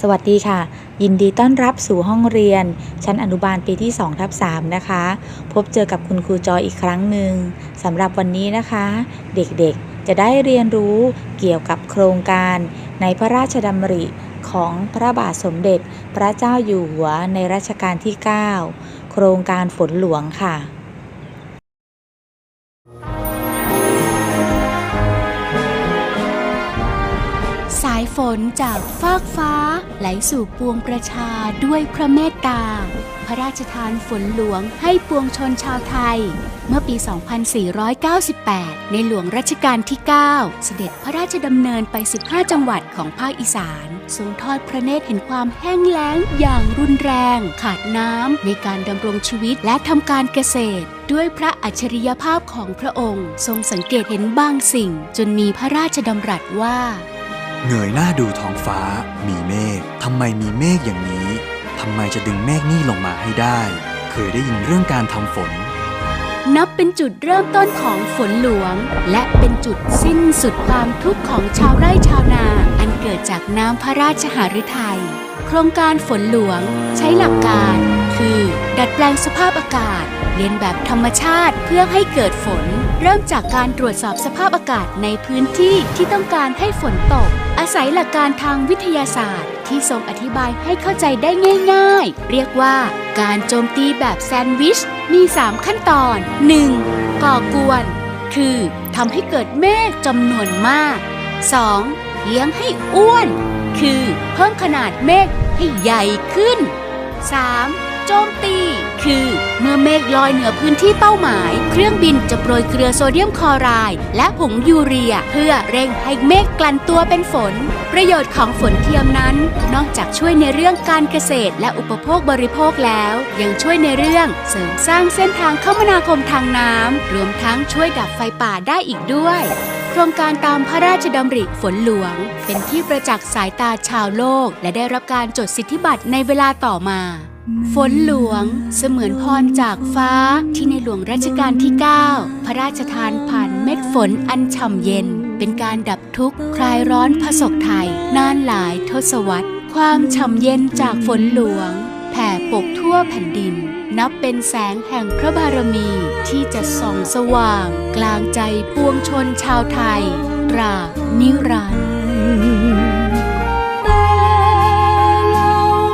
สวัสดีค่ะ ยินดีต้อนรับสู่ห้องเรียน ชั้นอนุบาลปีที่2ทับ3นะคะ พบเจอกับคุณครูจอยอีกครั้งหนึ่งสำหรับวันนี้นะคะ เด็กๆจะได้เรียนรู้เกี่ยวกับโครงการในพระราชดำริของพระบาทสมเด็จพระเจ้าอยู่หัวในรัชกาลที่ 9 โครงการฝนหลวงค่ะายฝนจากฟากฟ้า ไหลสู่ปวงประชาด้วยพระเมตตา พระราชทานฝนหลวงให้ปวงชนชาวไทย เมื่อปี 2498 ในหลวงรัชกาลที่ 9 เสด็จพระราชดำเนินไป 15 จังหวัดของภาคอีสานทรงทอดพระเนตรเห็นความแห้งแล้งอย่างรุนแรง ขาดน้ำในการดำรงชีวิตและทำการเกษตร ด้วยพระอัจฉริยภาพของพระองค์ ทรงสังเกตเห็นบางสิ่ง จนมีพระราชดำรัสว่า เงยหน้าดูท้องฟ้า มีเมฆทำไมมีเมฆอย่างนี้ทำไมจะดึงเมฆนี่ลงมาให้ได้ เคยได้ยินเรื่องการทำฝน นับเป็นจุดเริ่มต้นของฝนหลวง และเป็นจุดสิ้นสุดความทุกข์ของชาวไร่ชาวนา อันเกิดจากน้ำพระราชหฤทัย โครงการฝนหลวง ใช้หลักการ คือ ดัดแปลงสภาพอากาศ เรียนแบบธรรมชาติเพื่อให้เกิดฝน เริ่มจากการตรวจสอบสภาพอากาศในพื้นที่ที่ต้องการให้ฝนตก อาศัยหลักการทางวิทยาศาสตร์ ที่ทรงอธิบายให้เข้าใจได้ง่าย ๆ เรียกว่า การโจมตีแบบแซนด์วิช มี 3 ขั้นตอน 1. ก่อกวน คือทำให้เกิดเมฆจำนวนมาก 2. เลี้ยงให้อ้วน คือเพิ่มขนาดเมฆให้ใหญ่ขึ้น 3. โจมตี คือเมื่อเมฆลอยเหนือพื้นที่เป้าหมาย เครื่องบินจะโปรยเกลือโซเดียมคลอไรด์และผงยูเรีย เพื่อเร่งให้เมฆกลั่นตัวเป็นฝน ประโยชน์ของฝนเทียมนั้น นอกจากช่วยในเรื่องการเกษตรและอุปโภคบริโภคแล้ว ยังช่วยในเรื่องเสริมสร้างเส้นทางคมนาคมทางน้ำรวมทั้งช่วยดับไฟป่าได้อีกด้วย ครงการตามพระราชดำริฝนหลวง เป็นที่ประจักษ์สายตาชาวโลก และได้รับการจดสิทธิบัตรในเวลาต่อมา ฝนหลวง เสมือนพรจากฟ้าที่ในหลวงรัชกาลที่ 9 พระราชทานผ่านเม็ดฝนอันฉ่ำเย็น เป็นการดับทุกข์คลายร้อนผสกไทย นานหลายทศวรรษ ความฉ่ำเย็นจากฝนหลวง แผ่ปกทั่วแผ่นดินนับเป็นแสงแห่งพระบารมีที่จะส่องสว่าง กลางใจปวงชนชาวไทย ตรานิรันดร์แต่เรา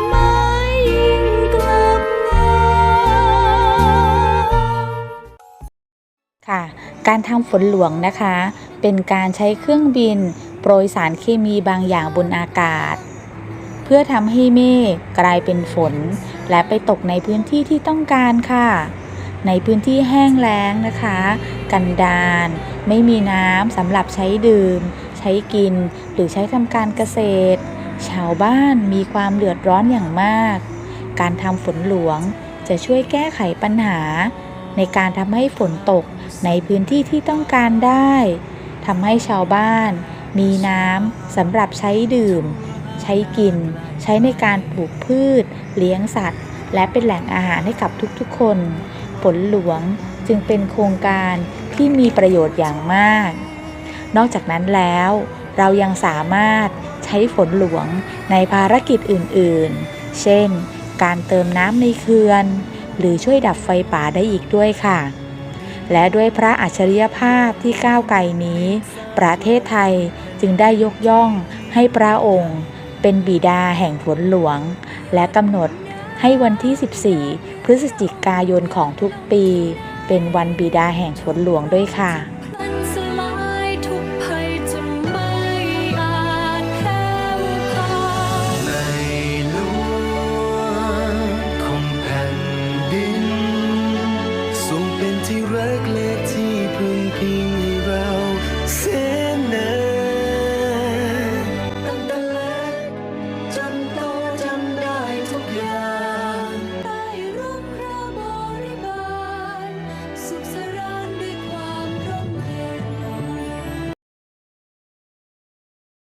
ไม่ยิงกลับงาค่ะการทำฝนหลวงนะคะ เป็นการใช้เครื่องบิน โปรยสารเคมีบางอย่างบนอากาศ เพื่อทำให้เมฆกลายเป็นฝน และไปตกในพื้นที่ที่ต้องการค่ะ ในพื้นที่แห้งแล้งนะคะ กันดารไม่มีน้ำสำหรับใช้ดื่ม ใช้กิน หรือใช้ทำการเกษตร ชาวบ้านมีความเดือดร้อนอย่างมาก การทำฝนหลวงจะช่วยแก้ไขปัญหา ในการทำให้ฝนตกในพื้นที่ที่ต้องการได้ทำให้ชาวบ้านมีน้ำสำหรับใช้ดื่ม ใช้กิน ใช้ในการปลูกพืช เลี้ยงสัตว์ และเป็นแหล่งอาหารให้กับทุกๆ คนฝนหลวงจึงเป็นโครงการที่มีประโยชน์อย่างมาก นอกจากนั้นแล้ว เรายังสามารถใช้ฝนหลวงในภารกิจอื่นๆ เช่น การเติมน้ำในเขื่อน หรือช่วยดับไฟป่าได้อีกด้วยค่ะ และด้วยพระอัจฉริยภาพที่ก้าวไกลนี้ ประเทศไทยจึงได้ยกย่องให้พระองค์ เป็นบิดาแห่งฝนหลวง และกำหนดให้วันที่ 14 พฤศจิกายนของทุกปี เป็นวันบิดาแห่งฝนหลวงด้วยค่ะ